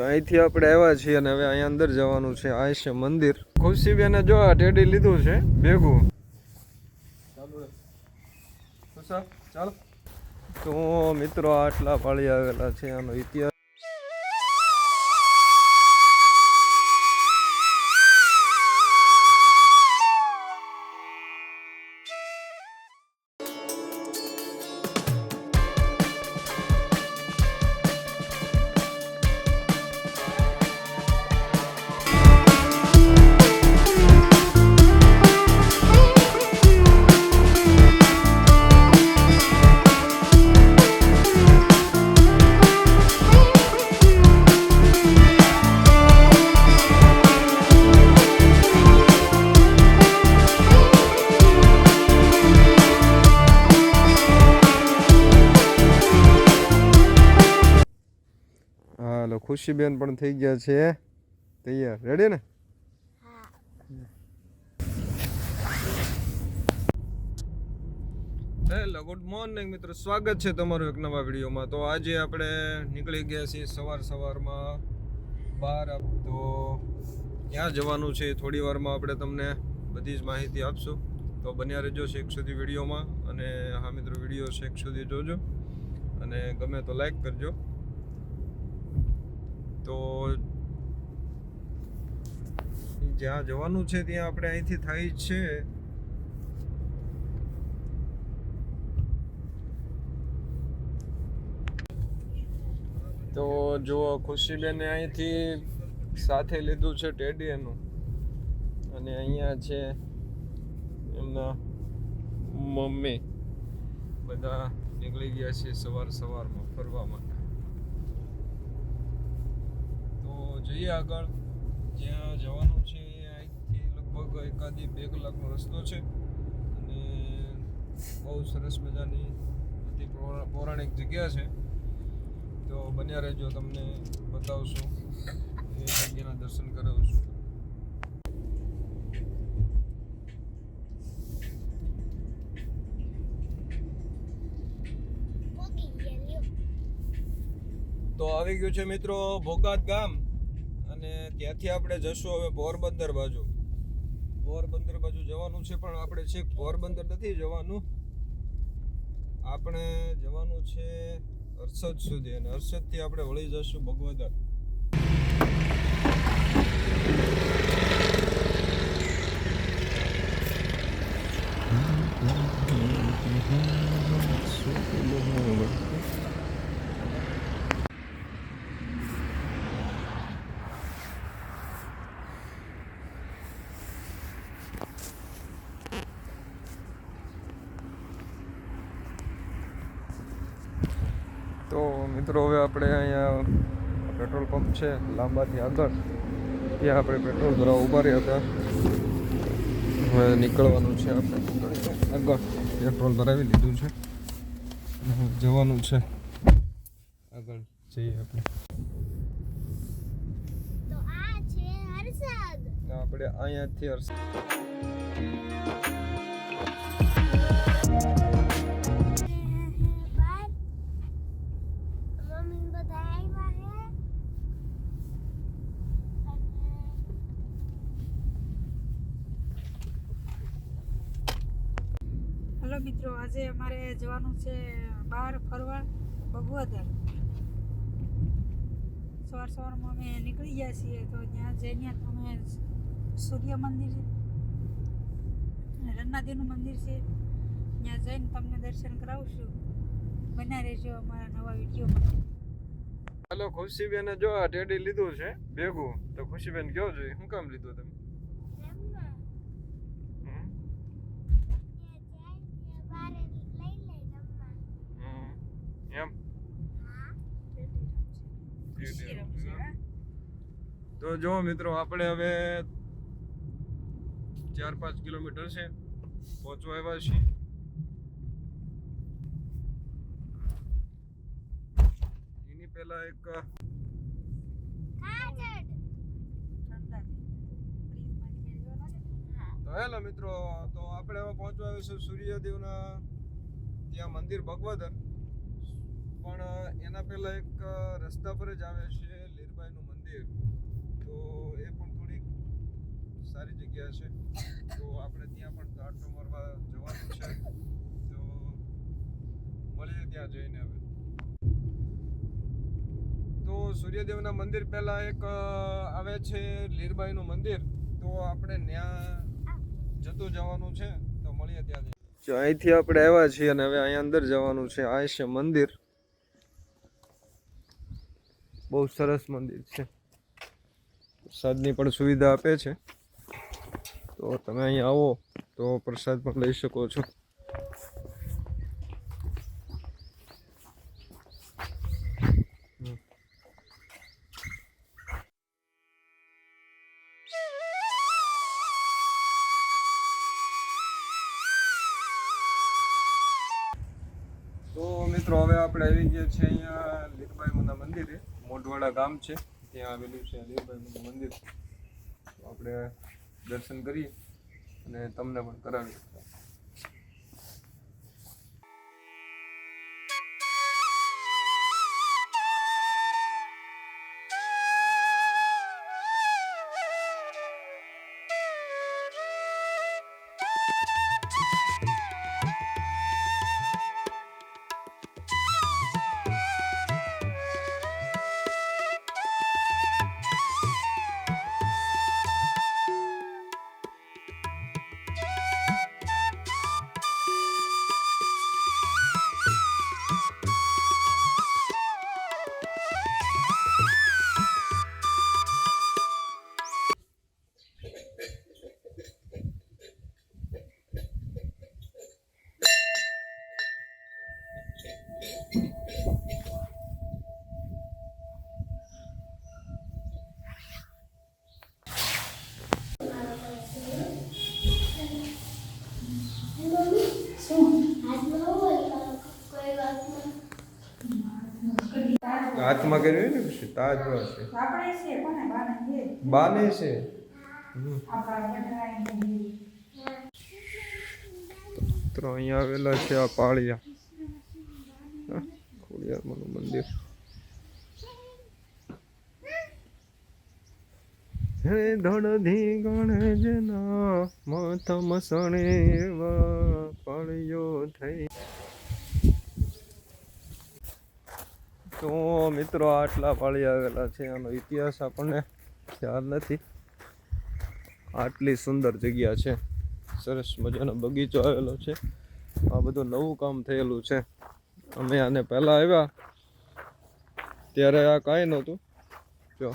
અહીંથી આપણે આવ્યા છીએ અને હવે અહીંયા અંદર જવાનું છે. આ છે મંદિર. ખુશીબેને જો આ ટેડી લીધું છે, ભેગું. ચાલો. તો મિત્રો આટલા પાળી આવેલા છે, આનો ઇતિહાસ ખુશીબેન પણ થઈ ગયા છે. તૈયાર. રેડી ને? હેલો ગુડ મોર્નિંગ મિત્રો. સ્વાગત છે તમારું એક નવા વિડીયોમાં. તો આજે આપણે નીકળી ગયા છીએ સવાર સવારમાં. બહાર તો ક્યાં જવાનું છે થોડી વારમાં આપણે તમને બધી જ માહિતી આપશું. તો બન્યા રહેજો શેખ સુધી વિડીયોમાં. અને હા મિત્રો, વીડિયો શેખ સુધી જોજો. અને ગમે તો લાઈક કરજો. તો જ્યાં જવાનું છે ત્યાં આપણે અહીંથી થાય છે. તો જુઓ ખુશીબેને અહીંથી સાથે લીધું છે ટેડીએનું અને અહીંયા છે એમના મમ્મી. બધા નીકળી ગયા છે સવાર સવારમાં ફરવા માટે તો જઈએ આગળ. જ્યાં જવાનું છે અહીંથી લગભગ એકાદી બે કલાકનો રસ્તો છે. અને બહુ સરસ મજાની બધી પૌરા- પૌરાણિક જગ્યા છે. તો બન્યા રહેજો તમને બતાવશું. એ જગ્યાના દર્શન કરાવશું. તો આવી ગયું છે મિત્રો ભોગાત ગામ. ત્યાંથી આપણે જશું હવે પોરબંદર બાજુ પોરબંદર બાજુ જવાનું છે પણ આપણે છે પોરબંદર નથી જવાનું આપણે જવાનું છે હર્ષદ સુધી અને હર્ષદથી આપણે વળી જશું ભગવદર તો મિત્રો હવે આપણે અહીંયા પેટ્રોલ પંપ છે લાંબાથી આગળ. ત્યાં આપણે પેટ્રોલ ભરવા ઊભા રહ્યા હતા. હવે નીકળવાનું છે આપણે. આગળ પેટ્રોલ ભરાવી લીધું છે. જવાનું છે. આગળ જઈએ આપણે. આપણે અહીંયાથી હર્ષ હેલો મિત્રો, આજે અમારે જવાનું છે બહાર ફરવા ભગવદર સવાર સવારમાં અમે નીકળી ગયા છીએ તો ત્યાં જઈને અમે સૂર્ય મંદિર રન્નાદેવનું મંદિર છે. ત્યાં જઈને તમને દર્શન કરાવશું. બના રહેજો અમારા નવા વિડીયોમાં. હલો ખુશીબેને જો આ ટેડી લીધું છે ભેગું, તો ખુશીબેન કયો જોઈએ? શું કામ લીધું તમે રમવા હમ? ત્યાં જાય ત્યાં બારે લઈ લઈ રમવા હમ. એમ? તો જો મિત્રો, આપણે હવે ચાર પાંચ કિલોમીટર છે. પહોંચવા આવ્યા છીએ. એની પહેલા એક છે તો હેલો મિત્રો, તો આપણે હવે પહોંચવા આવીશું સૂર્યદેવના ત્યાં મંદિર ભગવદર. પણ એના પહેલાં એક રસ્તા પર જ આવે છે લીરબાઈનું મંદિર. તો એ પણ થોડીક સારી જગ્યા છે તો આપણે ત્યાં પણ આટો મારવા જવાનું છે. તો મળીએ ત્યાં જઈને હવે. તો સૂર્યદેવના મંદિર પહેલાં એક આવે છે લીરબાઈનું મંદિર. તો આપણે ત્યાં જતું જવાનું છે. તો મળીએ ત્યાં જઈએ અહીંથી આપણે આવ્યા છીએ અને હવે અહીંયા અંદર જવાનું છે. આ છે મંદિર. બહુ સરસ મંદિર છે. પ્રસાદની પણ સુવિધા આપે છે. તો તમે અહીંયા આવો, તો પ્રસાદ પણ લઈ શકો છો. તો મિત્રો, હવે આપણે આવી ગયા છીએ અહીંયા લીરબાઈ માના મંદિરે. મોઢવાડા ગામ છે. ત્યાં આવેલું છે લીરબાઈ માનું મંદિર. આપણે દર્શન કરીએ અને તમને પણ કરાવીએ હાથમાં કર્યું ને પછી? તાજ છે. બાને છે. બાને છે? હમ. આપણા વડરાયને તો અહીંયા આવેલા છે આ પાળિયા. ખોડિયારમાંનું મંદિર. હે ધણધી ગણેજના મથમ સણે એવા પાળિયો થઈ. તો મિત્રો આટલા પાળી આવેલા છે, આનો ઇતિહાસ આપણને ખ્યાલ નથી. આટલી સુંદર જગ્યા છે, સરસ મજાનો બગીચો આવેલો છે. આ બધું નવું કામ થયેલું છે. અમે આને પહેલાં આવ્યા, ત્યારે આ કાંઈ નહોતું. જો.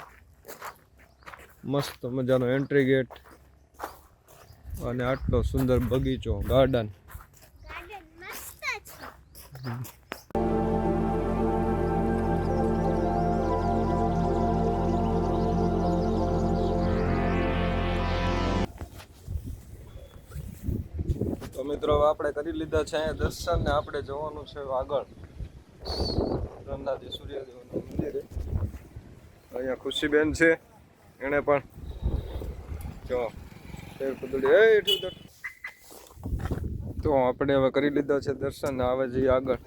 મસ્ત મજાનો એન્ટ્રી ગેટ અને આટલો સુંદર બગીચો ગાર્ડન તો મિત્રો આપણે કરી લીધા છે અહીંયા દર્શન ને આપણે જવાનું છે આગળ. રંધાજી સૂર્યદેવના મંદિરે અહીંયા ખુશીબેન છે. એણે પણ જો, શેર કુદડી એ તો આપણે હવે કરી લીધા છે દર્શન. આવે જઈએ આગળ.